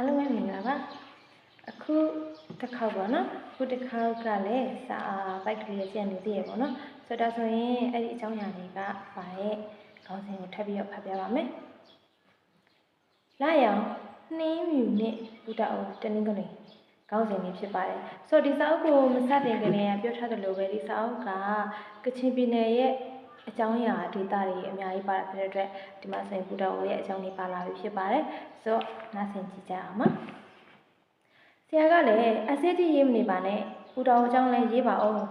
အားလုံးပဲမင်္ဂလာပါအခုတစ်ခေါက်ပေါ့နော်အခုတစ်ခေါက်ကလည်းစာဘိုက်ကလေးရကျန်နေသေးရပေါ့နော်ဆိုတော့ဆိုရင်အဲ့ဒီအကြောင်းအရာတွေကပါရဲ့ခေါင်းစဉ်ကိုထပ်ပြီးတော့ဖတ်ပြပါမယ်လာရအောင်နှင်းမြူနဲ့ဘုဒ္ဓအိုတနင်္ဂနွေခေါင်းစဉ်လေးဖြစ်ပါတယ်ဆိုတော့ဒီစာအုပ်ကိုမစတင်ခင်ကပြောထားသလိုပဲဒီစာအုပ်ကကချင်ပြည်နယ်ရဲ့ အကြောင်းအရာဒေတာတွေအများကြီးပါတာဖြစ်တဲ့အတွက်ဒီမှာဆိုရင်ဘုဒ္ဓအိုရဲ့အကြောင်းလေးပါလာပြီဖြစ်ပါတယ်ဆိုတော့နားဆင်ကြည့်ကြအောင်ပါဆရာကလည်းအစစ်တီရေးမနေပါနဲ့ဘုဒ္ဓအိုအကြောင်းလည်းရေးပါအောင်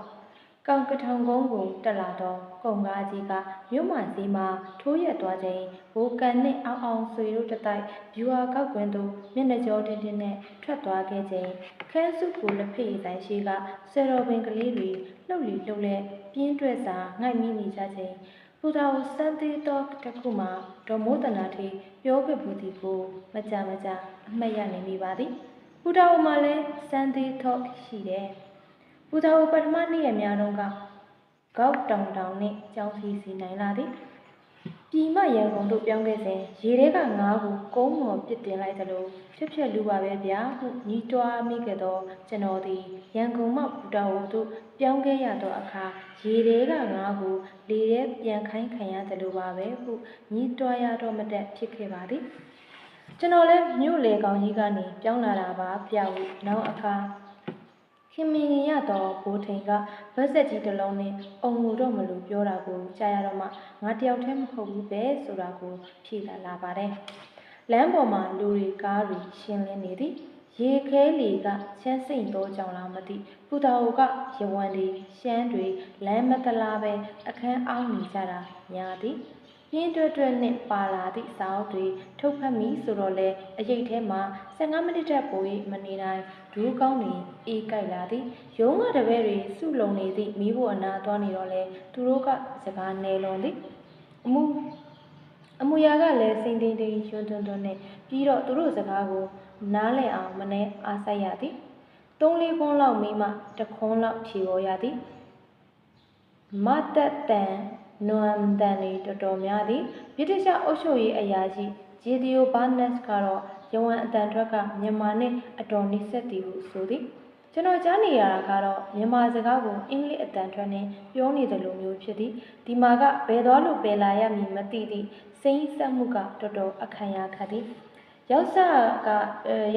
ကောင်ကထောင်ကုန်းကိုတက်လာတော့ ကုံကားကြီးကမြို့မဈေးမှာထိုးရက်သွားချိန်ဘိုးကန်နဲ့အောင်အောင်ဆွေတို့တတိုက်ဗျူဟာကောက်ကွင်းသို့မျက်နှာကြောတင်းတင်းနဲ့ထွက်သွားခဲ့ချိန်ခန်းစုကိုလက်ဖေးဆိုင်ရှိကဆယ်တော်ပင်ကလေးတွေလှုပ်လီလှုပ်လဲပြင်းတွဲစာငိုက်မိနေကြချိန်ပူတော်စံသေးတော့တစ်ခုမှဒေါ်မိုးတနာထေပြောခဲ့ဘူးဒီကိုမကြမကြအမှတ်ရနေမိပါသည်ပူတော်မှာလည်းစံသေးတော့ရှိတယ်ပူတော်ပထမနေ့ရက်များတုန်းက ကောက်တောင်တောင်နှင့်ကြောင်းစီစီနိုင်လာသည်ပြည်မရန်ကုန်တို့ပြောင်းခဲ့စဉ်ရေထဲကငါးကိုကုန်းမော်ပစ်တင်လိုက်သလိုဖြစ်ဖြစ်လူပါပဲဗျာဟုညီးတွားမိခဲ့သောကျွန်တော်သည်ရန်ကုန်မှဘူတာဝတို့ပြောင်းခဲ့ရသောအခါရေထဲကငါးကိုလေထဲပြန်ခိုင်းခံရသလိုပါပဲဟုညီးတွားရတော့မတက်ဖြစ်ခဲ့ပါသည်ကျွန်တော်လည်းမြို့လေကောင်ကြီးကနေပြောင်းလာတာပါပြဟုနောက်အခါ ခင်မင်ရတော့ဘိုးထိန်ကဗက်ဆက်ကြီးတစ်လုံးနဲ့အုံမှုတော့မလို့ပြောတာကိုကြားရတော့မှငါတယောက်တည်းမဟုတ်ဘူးပဲဆိုတာကိုဖြေလာလာပါတယ်။လမ်းပေါ်မှာလူတွေကားတွေရှင်းလင်းနေသည်။ရေခဲလီကချမ်းစိန်သောကြောင့်လားမသိပူတာဟိုကရဝံတွေရှမ်းတွေလမ်းမတလားပဲအခန်းအောင်းနေကြတာညာသည်။ပြင်းတွဲတွဲနဲ့ပါလာသည့်စာအုပ်တွေထုတ်ဖတ်မိဆိုတော့လေအရေးထဲမှာ15မိနစ်တက်ပို၍မနေနိုင် ဒူးကောင်းတွင်အေးကြိုက်လာသည်ရုံးကတပည့်တွေစုလုံနေသည့်မိဖို့အနာသွားနေတော့လေသူတို့ကစကားနေလွန်သည်အမှုအမူအရာကလည်းစိမ့်သိမ့်သိမ့်ရွှွန်းတွန်းတွန်းနဲ့ပြီးတော့သူတို့စကားကိုနားလည်အောင်မနှဲအားဆိုင်ရသည်သုံးလေးခွန်းလောက်မိမှတခွန်းလောက်ဖြေပေါ်ရသည်မတ်တတန်နွမ်တန်တွေတော်တော်များသည်ဗြိတိရှအုပ်ချုပ်ရေးအရာရှိဂျီဒီယိုဘာနက်စ်ကတော့ ယဝန်အတန်ထွက်ကမြန်မာနဲ့အတော်နှိစက်သည်ဟုဆိုသည်ကျွန်တော်ကြားနေရတာကတော့မြန်မာစကားကိုအင်္ဂလိပ်အတန်ထွက်နဲ့ပြောနေတယ်လို့မျိုးဖြစ်သည်ဒီမှာကဘယ်သွားလို့ပယ်လာရမည်မသိသည့်စိမ့်ဆက်မှုကတော်တော်အခမ်းရခတ်သည်ရောက်စားက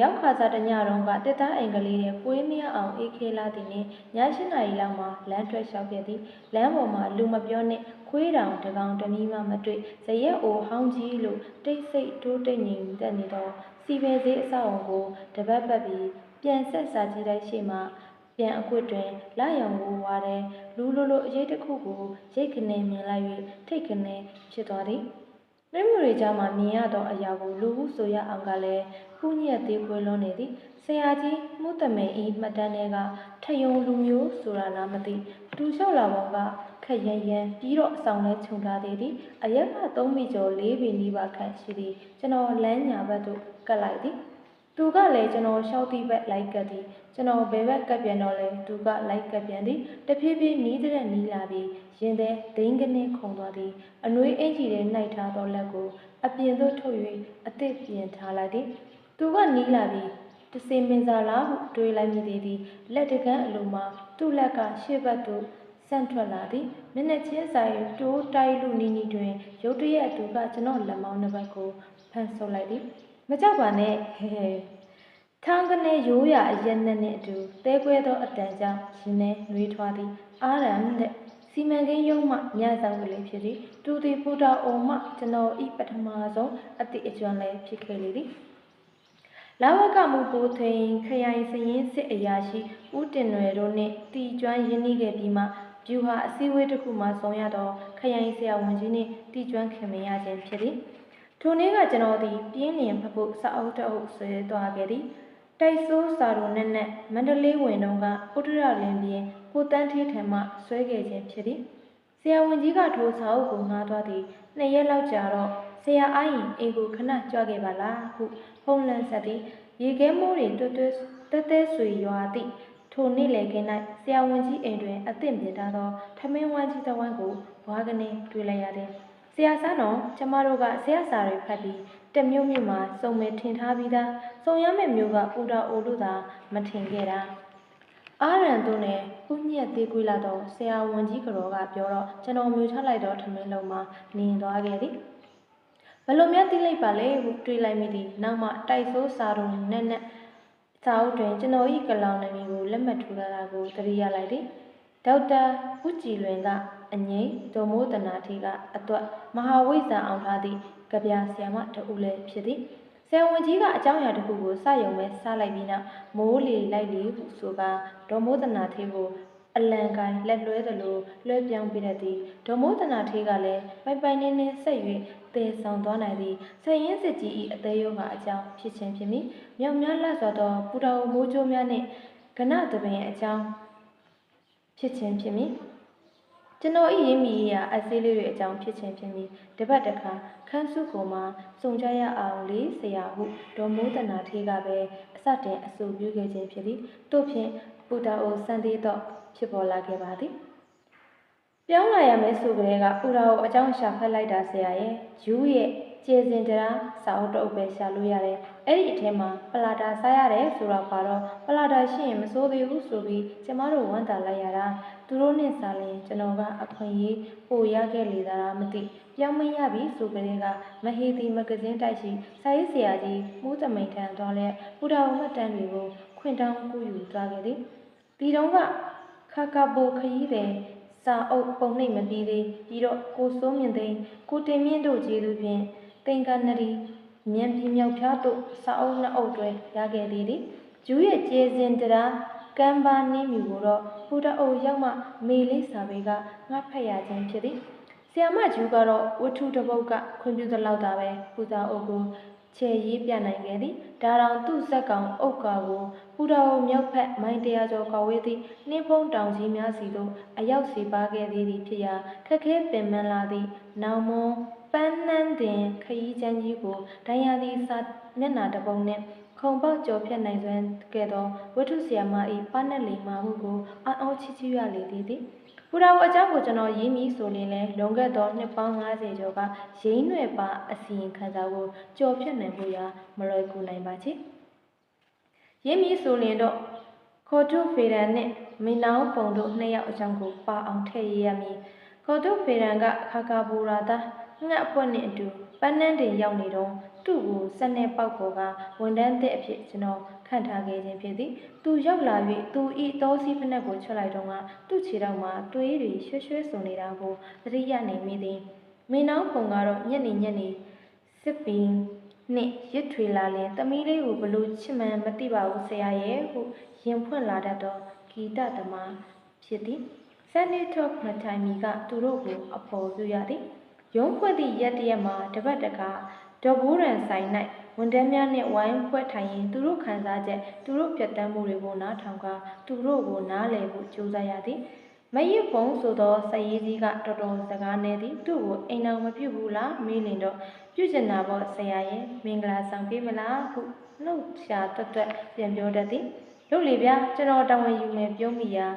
ရောက်ခါစားတညတော့ကတက်သားအင်္ဂလိပ်ရဲ့ပွေးမရအောင်အေးခဲလာသည်နှင့်ည၈နာရီလောက်မှလမ်းထွက်လျှောက်ခဲ့သည်လမ်းပေါ်မှာလူမပြောနှင့်ခွေးတောင်တကောင်တမီးမှမတွေ့ဇရက်အိုဟောင်းကြီးလိုတိတ်ဆိတ်တိုးတိတ်ငြိမ်သက်နေသော စီပယ်စေးအဆောက်အုံကိုတပတ်ပတ်ပြီးပြန်ဆက်စာကြည့်လိုက်ရှိမှပြန်အကွတ်တွင်လာရောင်ကိုဝါတဲ့လူလိုလိုအရေးတစ်ခုကိုရိတ်ခနဲမြင်လိုက်၍ထိတ်ခနဲဖြစ်သွားသည် နှိမ့်မှုတွေကြားမှာမြင်ရသောအရာကိုလူဟုဆိုရအောင်ကလည်းခုညက်သေးခွေလွန်းနေသည်ဆရာကြီးမှုတမဲဤမှတ်တမ်းတွေကထယုံလူမျိုးဆိုတာလားမသိတူလျှောက်လာပုံကခက်ရန်ရန်ပြီးတော့အဆောင်လဲခြုံထားသေးသည်အရက်က3မိကျော်4ပင်နီးပါခန့်ရှိသည်ကျွန်တော်လမ်းညာဘက်သို့ကပ်လိုက်သည် သူကလည်းကျွန်တော်ရှောက်သည့်ဘက်လိုက်ကပ်သည်ကျွန်တော်ဘယ်ဘက်ကပ်ပြန်တော့လဲသူကလိုက်ကပ်ပြန်သည်တဖြည်းဖြည်းနီးတဲ့နီးလာပြီးရင်ထဲဒိန်းကနေခုန်သွားသည်အနှွေးအင်ကြီးထဲနှိုက်ထားသောလက်ကိုအပြင်သို့ထုတ်၍အသစ်ပြင်ထားလိုက်သည်သူကနီးလာပြီးတစေမင်စာလားဟုတွေးလိုက်မိသေးသည်လက်တကန်းအလိုမှာသူ့လက်ကရှေ့ဘက်သို့ဆန့်ထွက်လာသည်မျက်နှာချင်းဆိုင်တိုးတိုက်လူနီနီတွင်ရုတ်တရက်သူကကျွန်တော်လက်မောင်းနှစ်ဘက်ကိုဖန်ဆုပ်လိုက်သည် မကြောက်ပါနဲ့ဟဲဟဲထောင်းကနေရိုးရာအရက်နဲ့နဲ့အတူတဲကွဲသောအတန်ကြောင့်ရင်ထဲနှွေးထွားသည်အာရမ်တဲ့စီမံကိန်းရုံးမှညဆောင်ကလေးဖြစ်သည်တူတီပူတာအုံမှကျွန်တော်ဤပထမဆုံးအတိအကျွမ်းလည်းဖြစ်ခဲ့လေသည်လာဝကမှုကိုထိန်ခရိုင်စရင်စစ်အရာရှိဦးတင်နွယ်တို့နှင့်တီကျွမ်းရင်းနှီးခဲ့ပြီးမှဗျူဟာအစည်းအဝေးတစ်ခုမှဆောင်ရတော့ခရိုင်ဆရာဝန်ကြီးနှင့်တီကျွမ်းခင်မင်ရခြင်းဖြစ်သည် ထိုနေ့ကကျွန်တော်သည်ပြင်းလျင်ဖဖို့စာအုပ်တအုပ်ဆွဲသွားခဲ့သည်တိုက်ဆိုးစာတို့နဲ့နဲ့မန္တလေးဝင်တုန်းကဥဒရလင်းပြင်းကိုတန်းထေးထံမှဆွဲခဲ့ခြင်းဖြစ်သည်ဆရာဝန်ကြီးကထိုစာအုပ်ကိုငှားသွားသည်နှစ်ရက်လောက်ကြာတော့ဆရာအားရင်အိမ်ကိုခဏကြွခဲ့ပါလားဟုဖုံးလန်းဆက်သည်ရေခဲမိုးတွေတွတ်တွတ်တဲတဲဆွေရွာသည့်ထိုနေ့လေခင်း၌ဆရာဝန်ကြီးအိမ်တွင်အသင့်ပြင်ထားသောထမင်းဝမ်းကြီးတစ်ဝမ်းကိုဘွားကနေတွေ့လိုက်ရသည် ဆရာဆန်းတော်ကျမတို့ကဆရာစာတွေဖတ်ပြီးတစ်မျိုးမျိုးမှာစုံမဲ့ထင်ထားပြီးသားစုံရမယ့်မျိုးကပူတာအိုလို့သာမထင်ခဲ့တာအာရန်တို့နဲ့ဥညက်သေးကွေးလာတော့ဆရာဝန်ကြီးကတော်ကပြောတော့ကျွန်တော်မျိုးထားလိုက်တော့ထမင်းလုံးမှာနင်သွားခဲ့သည်ဘယ်လိုများသိလိုက်ပါလဲဟုတွေးလိုက်မိသည်နောက်မှတိုက်ဆိုးစာတုံနဲ့နဲ့စာအုပ်တွင်ကျွန်တော်၏ကလောင်နာမည်ကိုလက်မှတ်ထိုးထားတာကိုသတိရလိုက်သည် ဒေါက်တာဦးကြည်လွင်ကအငိမ့်ဒေါ်မိုးတနာထေကအသွက်မဟာဝိဇ္ဇာအောင်ထားသည့်ကြပြဆရာမတဦးလည်းဖြစ်သည်ဆရာဝန်ကြီးကအကြောင်းအရာတစ်ခုကိုစယုံပဲစားလိုက်ပြီးနောက်မိုးလီလိုက်လီဟုဆိုကဒေါ်မိုးတနာထေကိုအလံကိုင်းလက်လွဲသလိုလွှဲပြောင်းပြတတ်သည်ဒေါ်မိုးတနာထေကလည်းပိုင်ပိုင်နေနေဆက်၍တည်ဆောင်သွားနိုင်သည်ဆက်ရင်စစ်ကြီး၏အသေးရောကအကြောင်းဖြစ်ခြင်းဖြစ်မည်မြောက်များလှစွာသောပူတော်မိုးကြိုးများနှင့်ကနသပင်အကြောင်း ဖြစ်ခြင်းဖြစ်မည်ကျွန်တော်ဤရင်းမီရာအစည်းလေးတွေအကြောင်းဖြစ်ခြင်းဖြစ်မည်တပတ်တစ်ခါခန်းစုကိုမှစုံကြရအောင်လေးဆရာဟုဒေါ်မိုးတနာထေးကပဲအစတင်အဆိုပြုခဲ့ခြင်းဖြစ်သည်တို့ဖြင့်ပူတာအိုစံသေးတော့ဖြစ်ပေါ်လာခဲ့ပါသည်ပြောင်းလာရမယ်ဆိုကြတဲ့ကပူတာအိုအကြောင်းရှာဖက်လိုက်တာဆရာရဲ့ယူရဲ့ ကျေစင်တရာစာအုပ်တအုပ်ပဲရှာလို့ရတယ်အဲ့ဒီအထဲမှာပလာတာစားရတယ်ဆိုတော့ပါတော့ပလာတာရှိရင်မစိုးသေးဘူးဆိုပြီးကျမတို့ဝမ်းသာလိုက်ရတာသူတို့နဲ့စားရင်ကျွန်တော်ကအခွင့်အရေးပိုရခဲ့လေတာမသိပြောင်းမရပြီဆိုကြတဲ့ကမဟေတီမဂဇင်းတိုက်ရှိစာရေးဆရာကြီးမှုသမိန်ထံသွားလဲပူတာဝမှတ်တမ်းတွေကိုခွင့်တောင်းကူယူသွားခဲ့သည်ဒီတုန်းကခါကဘိုခရီးတဲ့စာအုပ်ပုံနှိပ်မပြီးသေးပြီးတော့ကိုစိုးမြင့်သိန်းကိုတင်မြင့်တို့ကျေးဇူးဖြင့် တင်ကနရီမြန်ပြည်မြောက်ဖျားတို့စာအုပ်နှစ်အုပ်တွဲရခဲ့သေးသည်ဂျူးရဲ့ကျေစင်တရာကမ်ဘာနင်းမြူကိုတော့ပူတအုပ်ရောက်မှမေလေးစာပေကငါဖတ်ရခြင်းဖြစ်သည်ဆီယမဂျူးကတော့ဝတ္ထုတစ်ပုဒ်ကခွင့်ပြုသလောက်သာပဲပူတာအုပ်ကို ချေရေးပြနိုင်ခဲ့သည်ဒါတောင်သူ့ဇက်ကောင်အုတ်ကာကိုပူတော်မြောက်ဖက်မိုင်းတရားကျော်ကောက်ဝေးသည့်နှင်းဖုံးတောင်ကြီးများစီသို့အရောက်စီပါခဲ့သည်ဖြစ်ရာခက်ခဲပင်ပန်းလာသည့်နောင်မွန်ပန်းနှန်းတင်ခရီးချမ်းကြီးကိုဒိုင်ယာသည်စာမျက်နှာတစ်ပုံနှင့်ခုံပေါက်ကြော်ဖြတ်နိုင်စွမ်းကဲ့သို့ဝတ္ထုဆရာမ၏ပန်းနဲ့လိမ်မာမှုကိုအံ့ဩချီးချီးရလေသည်သည် ပူရာဝအကြောင်းကိုကျွန်တော်ရေးမိဆိုရင်လည်းလွန်ခဲ့သောနှစ်ပေါင်း90ကျော်ကရင်းနွယ်ပါအစီရင်ခံစာကိုကြော်ဖြတ်နိုင်ဖို့ရာမလွယ်ကူနိုင်ပါချေရင်းမိဆိုရင်တော့ခေါ်တုဖေရန်နဲ့မင်းနောင်ပုံတို့နှစ်ယောက်အကြောင်းကိုပါအောင်ထည့်ရရမည်ခေါ်တုဖေရန်ကခါကာဘူရာသားငှက်အဖွဲ့နဲ့အတူပန်းနှန်းတင်ရောက်နေတော့သူ့ကိုစက်နဲ့ပေါက်ပေါ်ကဝန်တန်းတဲ့အဖြစ်ကျွန်တော် ခံထားခဲ့ခြင်းဖြစ်သည်သူရောက်လာ၍သူဤတောစီဖက်နှက်ကိုချွတ်လိုက်တော့ကသူ့ခြေထောက်မှာတွေးတွေရွှဲရွှဲစုံနေတာကိုသတိရနိုင်မိသည်မင်းနောင်ပုံကတော့ညက်နေညက်နေစစ်ပင်နှင့်ရစ်ထွေလာလင်သမီးလေးကိုဘလို့ချစ်မှန်မသိပါဘူးဆရာရဲ့ဟုရင်ဖွင့်လာတတ်သောဂီတသမားဖြစ်သည်ဆန်နီတော့မထိုင်မီကသူတို့ကိုအပေါ်ပြရသည်ရုံးဖွဲ့သည့်ရက်တရက်မှာတပတ်တကာဒေါ်ဘိုးရန်ဆိုင်၌ ဝန်တန်းများနှင့်ဝိုင်းဖွဲ့ထိုင်ရင်သူတို့ခံစားချက်သူတို့ပြတ်တမ်းမှုတွေကိုနားထောင်ကသူတို့ကိုနားလည်ဖို့ကြိုးစားရသည်မရစ်ဖုံဆိုသောစရေးကြီးကတော်တော်စကားနေသည်သူ့ကိုအိမ်တော်မပြုတ်ဘူးလားမေးလင်တော့ပြုကျင်တာပေါ့ဆရာရဲ့မင်္ဂလာဆောင်ပေးမလားဟုနှုတ်ရှာတွတ်တွတ်ပြန်ပြောတတ်သည်လုပ်လေဗျာကျွန်တော်တောင်းဝင်ယူမယ်ပြောမိရာ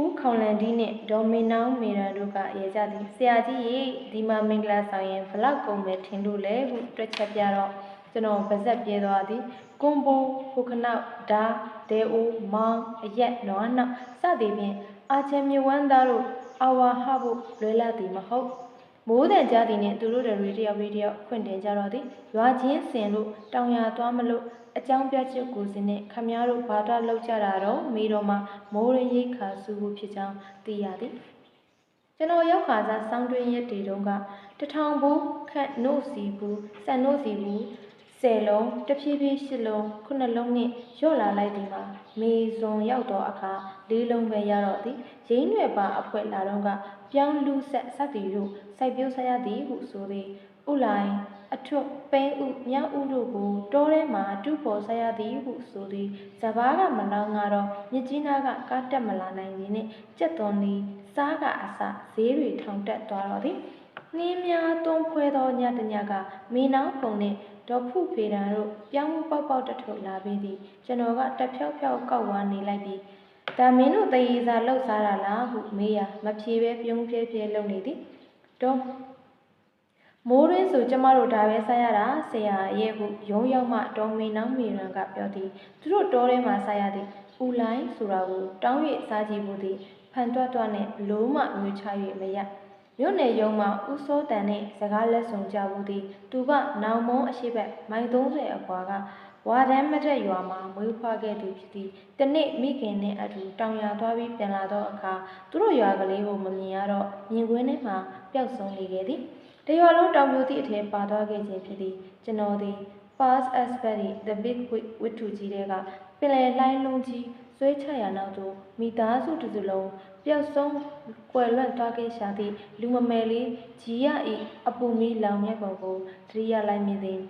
ဦးခေါလန်ဒီနှင့်ဒေါ်မင်နောင်းမေရန်တို့ကရေကြသည်ဆရာကြီးရေဒီမှာမင်္ဂလာဆောင်ရင်ဘလောက်ကုန်မယ်ထင်လို့လဲဟုတွက်ချက်ပြတော့ ကျွန်တော်ပါဇက်ပြေသွားသည်ကွန်ဘိုဖိုခနောက်ဓာဒဲအိုမောင်အရက်နွားနောက်စသည်ဖြင့်အာချေမြဝန်းသားတို့အဝါဟဖို့လွယ်လာသည်မဟုတ်မိုးတန်ကြသည်နှင့်သူတို့တွေတယောက်ပြီးတယောက်ခွင့်တင်ကြတော့သည်ရွာချင်းစင်လို့တောင်ရသွားမလို့အကြောင်းပြချက်ကိုစင်းနဲ့ခမည်းတော်ဘာသာလောက်ကြတာတော့မိတော်မှာမိုးရရိတ်ခါစုဖို့ဖြစ်ကြောင်းသိရသည်ကျွန်တော်ရောက်ခါစားစောင်းတွင်းရက်တီတုန်းကတထောင်ဘူးခန့်နို့စီဘူးစံနို့စီဘူး ဆယ်လုံးတဖြည်းဖြည်းရှစ်လုံးခုနှစ်လုံးနဲ့ရော့လာလိုက်ဒီမှာမေစွန်ရောက်တော့အခါလေးလုံးပဲရတော့သည်ရင်းရွယ်ပါအဖွဲလာတော့ကပြောင်းလူဆက်စသည်တို့စိုက်ပျိုးဆရသည်ဟုဆိုသည်ဥလိုင်းအထွတ်ပိန်းဥမြောက်ဥတို့ကိုတောထဲမှတူပေါ်ဆက်ရသည်ဟုဆိုသည်ဇဘာကမလောင်းကတော့မြစ်ကြီးနားကကားတက်မလာနိုင်သည်နှင့်ကြက်သွန်သည်စားကအစဈေးတွေထောင်တက်သွားတော့သည်နှင်းများသွန်းဖွဲသောညတညကမင်းနောင်ပုံနှင့် ဒေါ်ဖုဖေတံတို့ပြောင်းမှုပေါက်ပေါက်တထုတ်လာပြီးသည်ကျွန်တော်ကတဖြောက်ဖြောက်ကောက်ဝါနေလိုက်ပြီးဒါမင်းတို့တရေစာလှုပ်စားတာလားဟုမေးရမဖြေပဲပြုံးဖြဲဖြဲလုပ်နေသည်ဒေါ်မိုးရင်းဆိုကျမတို့ဒါပဲဆက်ရတာဆရာရဲ့ဟုရုံးရောက်မှတော်မေနောင်းမေရန်ကပြောသည်သူတို့တောထဲမှာဆက်ရသည်ဦးလိုင်းဆိုတာကိုတောင်း၍စားကြည့်ဖို့သည်ဖန်တွတ်တွတ်နဲ့ဘလို့မှမျိုးချ၍မရ မြို့နယ်ရုံးမှာဦးစောတန်နှင့်စကားလက်ဆောင်ကြဖို့သည်သူကနောင်မုံအရှိဘက်မိုင်30အကွာကဝါဒန်းမတက်ရွာမှာမွေးဖွားခဲ့သူဖြစ်သည်တနေ့မိခင်နှင့်အတူတောင်ရသွားပြီးပြန်လာသောအခါသူတို့ရွာကလေးကိုမမြင်ရတော့မြင်ကွင်းထဲမှာပျောက်ဆုံးနေခဲ့သည်တရွာလုံးတောင်ပြိုသည့်အထက်ပါသွားခဲ့ခြင်းဖြစ်သည်ကျွန်တော်သည် Pass Aspect ၏ The Big Wig ဝတ္ထုကြီးတွေကပင်လယ်လိုင်းလုံးကြီးဆွဲချရာနောက်သို့မိသားစုတစ်စုလုံး ပျောက်ဆုံးကွယ်လွတ်သွားခဲ့ရှာသည့်လူမမယ်လေးဂျီရ၏အပူမီလောင်မြက်ပုံကိုသတိရလိုက်မိသည်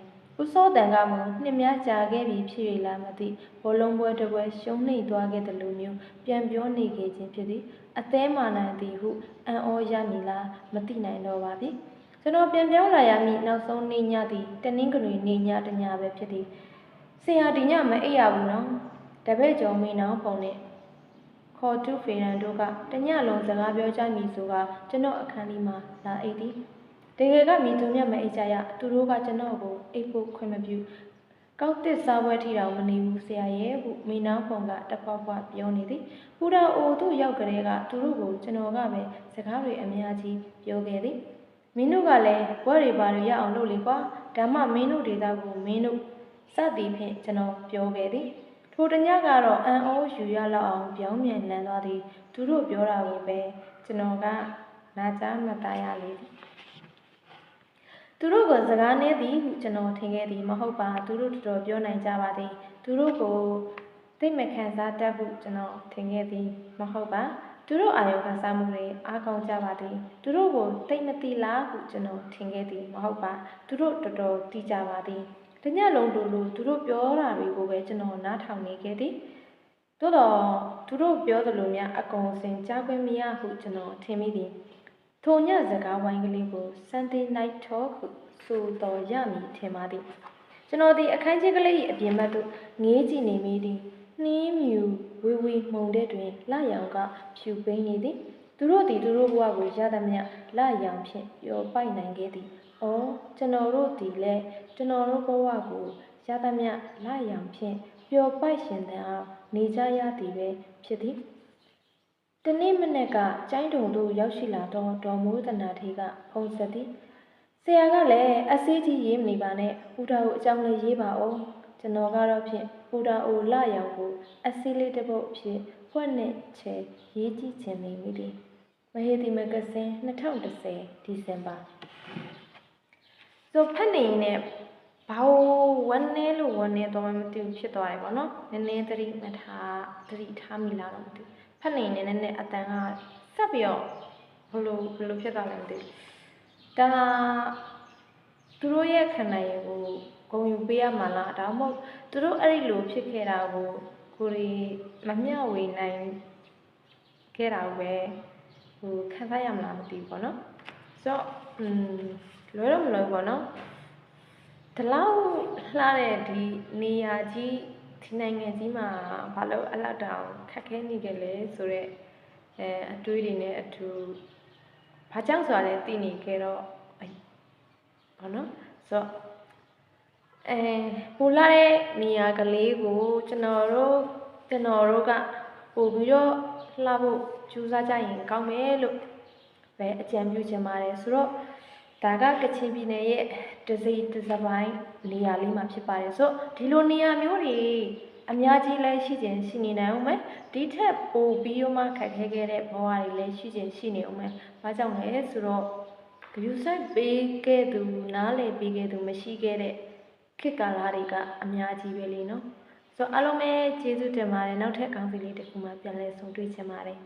ဦးစောတန်ကမူနှစ်များကြာခဲ့ပြီဖြစ်၍လာမသိဘောလုံးပွဲတစ်ပွဲရှုံးနှိမ်သွားခဲ့သလိုမျိုးပြန်ပြောနေခဲ့ခြင်းဖြစ်သည်အသေးမာနိုင်သည်ဟုအံ့ဩရမည်လားမသိနိုင်တော့ပါပြီကျွန်တော်ပြန်ပြောင်းလာရမည့်နောက်ဆုံးနေ့ညသည်တနင်္ဂနွေနေ့ညတညပဲဖြစ်သည်ဆရာဒီညမအိပ်ရဘူးနော်တပည့်ကျော်မင်းနောင်ပုံနဲ့ ခေါ်တူဖေရန်တို့ကတညလုံးစကားပြောကြမည်ဆိုကကျွန်တော်အခန်းလေးမှာလာအိပ်သည်တကယ်ကမိသူမြတ်မအိပ်ကြရသူတို့ကကျွန်တော်ကိုအိပ်ဖို့ခွင့်မပြုကောက်တစ်စားပွဲထီတော်မနေဘူးဆရာရဲ့ဟုမင်းနောင်ပုံကတဖွာဖွာပြောနေသည်ပူရာအိုတို့ရောက်ကြတဲ့ကသူတို့ကိုကျွန်တော်ကပဲစကားတွေအများကြီးပြောခဲ့သည်မင်းတို့ကလည်းဘွဲတွေပါတွေရအောင်လုပ်လေကွာဒါမှမင်းတို့ဒေတာကိုမင်းတို့စသည်ဖြင့်ကျွန်တော်ပြောခဲ့သည် ထိုတညကတော့အန်အိုးယူရလောက်အောင်ပြောင်းပြန်လန်းသွားသည်သူတို့ပြောတာကိုပဲကျွန်တော်ကနာကြားမှတ်သားရလေသည်သူတို့ကစကားနည်းသည်ဟုကျွန်တော်ထင်ခဲ့သည်မဟုတ်ပါသူတို့တော်တော်ပြောနိုင်ကြပါသည်သူတို့ကိုသိမခံစားတတ်ဟုကျွန်တော်ထင်ခဲ့သည်မဟုတ်ပါသူတို့အာယုခံစားမှုတွေအားကောင်းကြပါသည်သူတို့ကိုသိမသိလားဟုကျွန်တော်ထင်ခဲ့သည်မဟုတ်ပါသူတို့တော်တော်သိကြပါသည် တညလုံးတို့လိုသူတို့ပြောတာတွေကိုပဲကျွန်တော်နားထောင်နေခဲ့သည်သို့တော့သူတို့ပြောသလိုများအကုန်စင်ကြားခွင့်မရဟုကျွန်တော်ထင်မိသည်ထိုညစကားဝိုင်းကလေးကို Sunday Night Talk ဟုဆိုတော်ရမည်ထင်ပါသည်ကျွန်တော်ဒီအခန်းကြီးကလေး၏အပြင်ဘက်သို့ငေးကြည့်နေမိသည်နှင်းမြူဝေဝေမှုန်တဲ့တွင်လရောင်ကဖြူပိန်းနေသည်သူတို့သည်သူတို့ဘဝကိုရသမျှလရောင်ဖြင့်ပျော်ပိုက်နိုင်ခဲ့သည်။ အော်ကျွန်တော်တို့သည်လည်းကျွန်တော်တို့ဘဝကိုရသမျှလရောင်ဖြင့်ပျော်ပိုက်ရှင်သန်အောင်နေကြရသည်ပဲဖြစ်သည်။တနေ့မနေ့ကကျိုင်းတုံတို့ရောက်ရှိလာတော့ဒေါ်မိုးတနာထေကဖုံးဆက်သည်ဆရာကလည်းအစေးကြီးရေးမနေပါနဲ့ပူတာကိုအကြောင်းလေးရေးပါအောင်ကျွန်တော်ကတော့ဖြင့်ပူတာအိုလရောင်ကိုအစေးလေးတစ်ပုတ်အဖြစ်ဖွက်နဲ့ချဲရေးကြည့်ခြင်းနေမိသည်မဟေဒီမဂဇင်း2010ဒီဇင်ဘာ ဆိုဖတ်နေရင်လည်းဘာလို့ဝန်းနေလို့ဝန်းနေတော့မသိဘူးဖြစ်သွားတယ်ပေါ့နော်နည်းနည်းသတိမထားသတိထားမိလားတော့မသိဘူးဖတ်နေရင်လည်းနည်းနည်းအတန်ကဆက်ပြီးတော့ဘလို့ဘလို့ဖြစ်သွားလဲမသိဘူးဒါသူတို့ရဲ့ခန္ဓာရည်ကိုဂုံယူပေးရမှာလားဒါမှမဟုတ်သူတို့အဲ့ဒီလိုဖြစ်ခဲ့တာကိုကိုရီမမျှဝေနိုင်ခဲ့တာကိုပဲဟိုခံစားရမလားမသိဘူးပေါ့နော်ဆိုတော့อืม လွယ်တော့မလွယ်ဘူးပေါ့နော်ဒီလောက်လှတဲ့ဒီနေရာကြီးဒီနိုင်ငံကြီးမှာဘာလို့အလောက်တောင်ခက်ခဲနေကြလဲဆိုတော့အဲအတွေးတွေနဲ့အထူဘာကြောင့်ဆိုတာလဲသိနေခဲ့တော့အဲဘာနော်ဆိုတော့အဲပူလာတဲ့နေရာကလေးကိုကျွန်တော်တို့ကျွန်တော်တို့ကပို့ပြီးတော့လှဖို့ကြိုးစားကြရင်ကောင်းမယ်လို့ပဲအကြံပြုချင်ပါတယ်ဆိုတော့ ဒါကကချင်ပြည်နယ်ရဲ့ဒစိဒဇပိုင်းနေရာလေးမှာဖြစ်ပါတယ်ဆိုတော့ဒီလိုနေရာမျိုးတွေအများကြီးလည်းရှိခြင်းရှိနေနိုင်အောင်မယ်ဒီထက်ပိုပြီးတော့မှခက်ခဲခဲ့တဲ့ဘဝတွေလည်းရှိခြင်းရှိနေအောင်မယ်ဘာကြောင့်လဲဆိုတော့ view site ပေးခဲ့သူနားလည်ပေးခဲ့သူမရှိခဲ့တဲ့ခေတ်ကာလတွေကအများကြီးပဲလေနော်ဆိုတော့အားလုံးပဲကျေးဇူးတင်ပါတယ်နောက်ထပ်ကောင်းစီလေးတစ်ခုမှပြန်လည်ဆုံတွေ့ချင်ပါတယ်